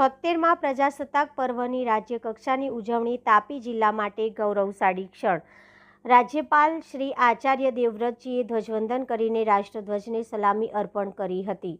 છોતેરમાં પ્રજાસત્તાક પર્વની રાજ્યકક્ષાની ઉજવણી તાપી જિલ્લા માટે ગૌરવશાળી ક્ષણ. રાજ્યપાલ શ્રી આચાર્ય દેવવ્રતજીએ ધ્વજવંદન કરીને રાષ્ટ્રધ્વજને સલામી અર્પણ કરી હતી.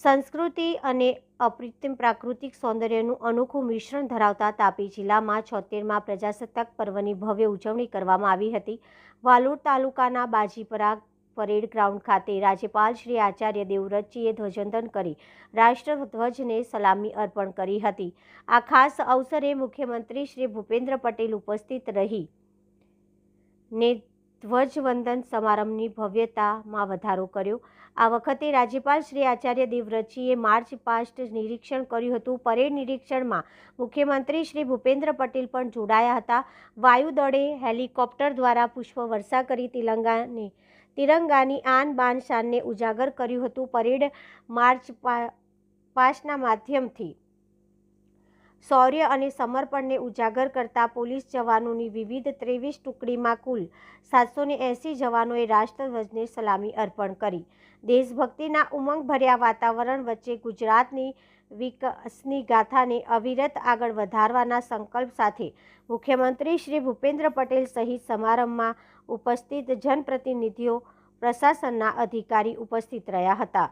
સંસ્કૃતિ અને અપ્રિતિમ પ્રાકૃતિક સૌંદર્યનું અનોખું મિશ્રણ ધરાવતા તાપી જિલ્લામાં છોતેરમાં પ્રજાસત્તાક પર્વની ભવ્ય ઉજવણી કરવામાં આવી હતી. વાલોડ તાલુકાના બાજીપરા પરેડ ગ્રાઉન્ડ ખાતે રાજ્યપાલ શ્રી આચાર્ય દેવવ્રતજીએ ધ્વજવંદન કરી, રાષ્ટ્રધ્વજને સલામી અર્પણ કરી હતી. આ ખાસ અવસરે મુખ્યમંત્રી શ્રી ભૂપેન્દ્ર પટેલ ઉપસ્થિત રહી. ને ધ્વજવંદન સમારંભની ભવ્યતામાં વધારો કર્યો. આ વખતે રાજ્યપાલ શ્રી આચાર્ય દેવવ્રતજીએ માર્ચ પાસ્ટ નિરીક્ષણ કર્યું હતું. પરેડ નિરીક્ષણમાં મુખ્યમંત્રી શ્રી ભૂપેન્દ્ર પટેલ પણ જોડાયા હતા. વાયુદળે હેલિકોપ્ટર દ્વારા પુષ્પવર્ષા કરી તિલંગાને તિરંગાની આન બાન શાનને ઉજાગર કર્યું હતું પરેડ માર્ચ પાસના માધ્યમથી. શૌર્ય અને સમર્પણને ઉજાગર કરતા પોલીસ જવાનોની વિવિધ ત્રેવીસ ટુકડીમાં કુલ સાતસો ને જવાનોએ રાષ્ટ્રધ્વજને સલામી અર્પણ કરી. દેશભક્તિના ઉમંગભર્યા વાતાવરણ વચ્ચે ગુજરાતની વિકાસની ગાથાને અવિરત આગળ વધારવાના સંકલ્પ સાથે મુખ્યમંત્રી શ્રી ભૂપેન્દ્ર પટેલ સહિત સમારંભમાં ઉપસ્થિત જનપ્રતિનિધિઓ, પ્રશાસનના અધિકારી ઉપસ્થિત રહ્યા હતા.